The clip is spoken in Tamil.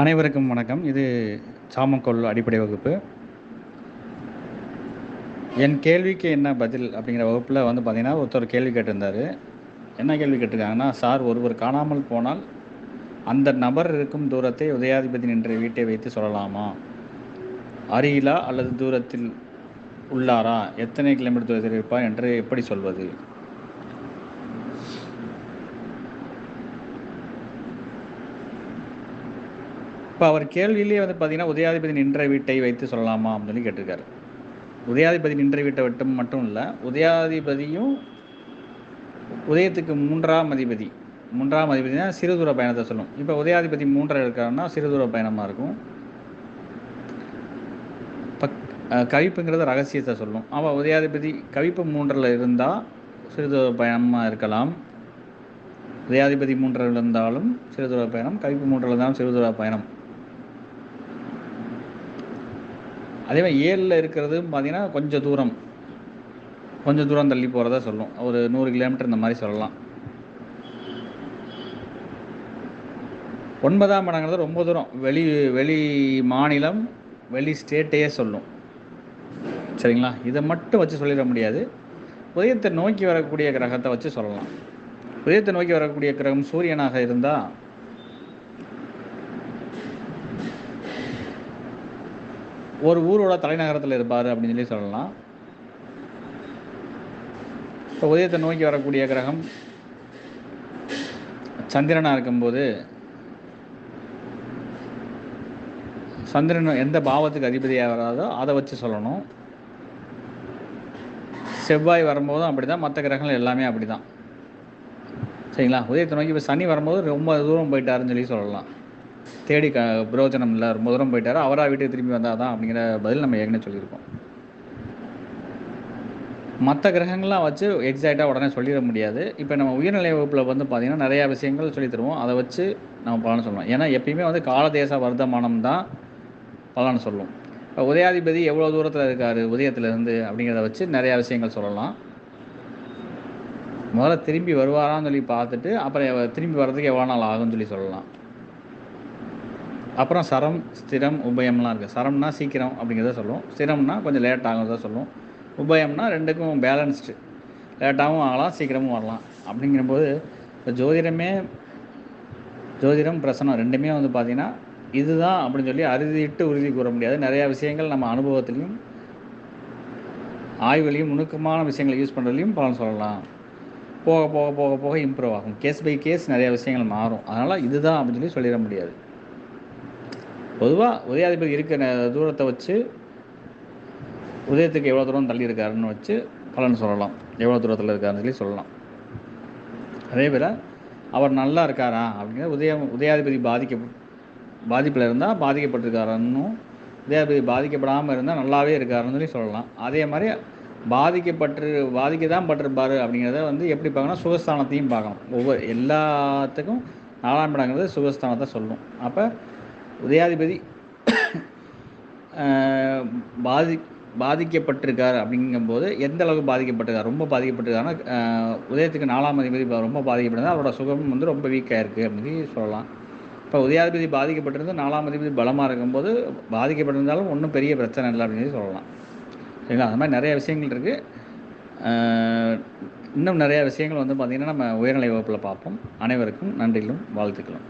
அனைவருக்கும் வணக்கம். இது சாமக்கோல் அடிப்படை வகுப்பு. என் கேள்விக்கு என்ன பதில் அப்படிங்கிற வகுப்பில் வந்து பார்த்திங்கன்னா ஒருத்தர் கேள்வி கேட்டிருந்தார். என்ன கேள்வி கேட்டிருக்காங்கன்னா சார் ஒருவர் காணாமல் போனால் அந்த நபர் இருக்கும் தூரத்தை உதயாதிபதி நின்ற வீட்டை வைத்து சொல்லலாமா? அருகிலா அல்லது தூரத்தில் உள்ளாரா? எத்தனை கிலோமீட்டர் தூரத்தில் இருப்பார்? என்று எப்படி சொல்வது? இப்போ அவர் கேள்வியிலேயே வந்து பார்த்தீங்கன்னா உதயாதிபதி நின்ற வீட்டை வைத்து சொல்லலாமா அப்படின்னு சொல்லி கேட்டிருக்காரு. உதயாதிபதி நின்ற வீட்டை விட்டு மட்டும் இல்லை உதயாதிபதியும் உதயத்துக்கு மூன்றாம் அதிபதி. மூன்றாம் அதிபதினா சிறு தூர பயணத்தை சொல்லும். இப்போ உதயாதிபதி மூன்றில் இருக்காருன்னா சிறு தூர பயணமாக இருக்கும். இப்போ கவிப்புங்கிறது ரகசியத்தை சொல்லும். அவள் உதயாதிபதி கவிப்பு மூன்றில் இருந்தால் சிறு தூர பயணமாக இருக்கலாம். உதயாதிபதி மூன்றில் இருந்தாலும் சிறு தூர பயணம் கவிப்பு மூன்றில் இருந்தாலும் சிறு தூர பயணம். அதே மாதிரி ஏழில் இருக்கிறது பார்த்திங்கன்னா கொஞ்சம் தூரம். கொஞ்சம் தூரம் தள்ளி போகிறதா சொல்லும். ஒரு நூறு கிலோமீட்டர் இந்த மாதிரி சொல்லலாம். ஒன்பதாம் இடங்கிறது ரொம்ப தூரம். வெளி வெளி மாநிலம் வெளி ஸ்டேட்டையே சொல்லும். சரிங்களா? இதை மட்டும் வச்சு சொல்லிட முடியாது. உதயத்தை நோக்கி வரக்கூடிய கிரகத்தை வச்சு சொல்லலாம். உதயத்தை நோக்கி வரக்கூடிய கிரகம் சூரியனாக இருந்தால் ஒரு ஊரோட தலைநகரத்தில் இருப்பார் அப்படின்னு சொல்லி சொல்லலாம். இப்போ உதயத்தை நோக்கி வரக்கூடிய கிரகம் சந்திரனாக இருக்கும்போது சந்திரன் எந்த பாவத்துக்கு அதிபதியாக வராதோ அதை வச்சு சொல்லணும். செவ்வாய் வரும்போதும் அப்படி தான் மற்ற கிரகங்கள் எல்லாமே அப்படி தான் சரிங்களா? உதயத்தை நோக்கி இப்போ சனி வரும்போது ரொம்ப தூரம் போயிட்டாருன்னு சொல்லி சொல்லலாம். தேடி க பிரயோஜனம் இல்லை. ரொம்ப தூரம் போயிட்டாரு. அவராக வீட்டுக்கு திரும்பி வந்தால் தான் அப்படிங்கிற பதில் நம்ம ஏற்கனவே சொல்லியிருக்கோம். மற்ற கிரகங்கள்லாம் வச்சு எக்ஸாக்டாக உடனே சொல்லிட முடியாது. இப்போ நம்ம உயர்நிலை வகுப்பில் வந்து பார்த்திங்கன்னா நிறையா விஷயங்கள் சொல்லி தருவோம். அதை வச்சு நம்ம பலன் சொல்லலாம். ஏன்னா எப்பயுமே வந்து காலதேச வர்த்தமானம் தான் பலன் சொல்லும். இப்போ உதயாதிபதி எவ்வளோ தூரத்தில் இருக்கார் உதயத்துலேருந்து அப்படிங்கிறத வச்சு நிறையா விஷயங்கள் சொல்லலாம். முதல்ல திரும்பி வருவாரான்னு சொல்லி பார்த்துட்டு அப்புறம் திரும்பி வர்றதுக்கு எவ்வளோ நாள் ஆகும்னு சொல்லி சொல்லலாம். அப்புறம் சரம் ஸ்திரம் உபயம்லாம் இருக்குது சரம்னா சீக்கிரம் அப்படிங்கிறத சொல்லுவோம். ஸ்திரம்னா கொஞ்சம் லேட் ஆகுறத சொல்லுவோம். உபயம்னா ரெண்டுக்கும் பேலன்ஸ்டு லேட்டாகவும் ஆகலாம் சீக்கிரமும் வரலாம். அப்படிங்கிறபோது இப்போ ஜோதிடமே ஜோதிடம் பிரசனம் ரெண்டுமே வந்து பார்த்திங்கன்னா இதுதான் அப்படின்னு சொல்லி அறுதிட்டு உறுதி கூற முடியாது. நிறையா விஷயங்கள் நம்ம அனுபவத்துலேயும் ஆய்வுலையும் நுணுக்கமான விஷயங்களை யூஸ் பண்ணுறதுலையும் பலன் சொல்லலாம். போக போக போக போக இம்ப்ரூவ் ஆகும். கேஸ் பை கேஸ் நிறையா விஷயங்கள் மாறும். அதனால் இதுதான் அப்படின்னு சொல்லி சொல்லிட முடியாது. பொதுவாக உதயாதிபதி இருக்கிற தூரத்தை வச்சு உதயத்துக்கு எவ்வளோ தூரம் தள்ளி இருக்காருன்னு வச்சு பலன் சொல்லலாம். எவ்வளோ தூரத்தில் இருக்காருன்னு சொல்லி சொல்லலாம். அதே போல் அவர் நல்லா இருக்காரா அப்படிங்கிற உதயம் உதயாதிபதி பாதிக்க பாதிப்பில் இருந்தால் பாதிக்கப்பட்டிருக்காருன்னு உதயாதிபதி பாதிக்கப்படாமல் இருந்தால் நல்லாவே இருக்காருன்னு சொல்லி சொல்லலாம். அதே மாதிரி பாதிக்கப்பட்டு பாதிக்க தான் பட்டிருப்பார் அப்படிங்கிறத வந்து எப்படி பார்க்கணும் சுகஸ்தானத்தையும் பார்க்கணும். ஒவ்வொரு எல்லாத்துக்கும் நாலாம் இடங்கிறது சுகஸ்தானத்தை சொல்லும். அப்போ உதயாதிபதி பாதி பாதிக்கப்பட்டிருக்கார் அப்படிங்கும்போது எந்த அளவுக்கு பாதிக்கப்பட்டிருக்கார்? ரொம்ப பாதிக்கப்பட்டிருக்காருன்னா உதயத்துக்கு நாலாம் அதிபதி ரொம்ப பாதிக்கப்பட்டிருந்தால் அவரோட சுகம் வந்து ரொம்ப வீக்காக இருக்குது அப்படின்னு சொல்லலாம். இப்போ உதயாதிபதி பாதிக்கப்பட்டிருந்து நாலாம் அதிபதி பலமாக இருக்கும்போது பாதிக்கப்பட்டிருந்தாலும் ஒன்றும் பெரிய பிரச்சனை இல்லை அப்படின்னு சொல்லலாம். சரிங்களா? அது மாதிரி நிறைய விஷயங்கள் இருக்குது இன்னும் நிறையா விஷயங்கள் வந்து பார்த்திங்கன்னா நம்ம உயர்நிலை வகுப்பில் பார்ப்போம். அனைவருக்கும் நன்றிகளும் வாழ்த்துக்களும்.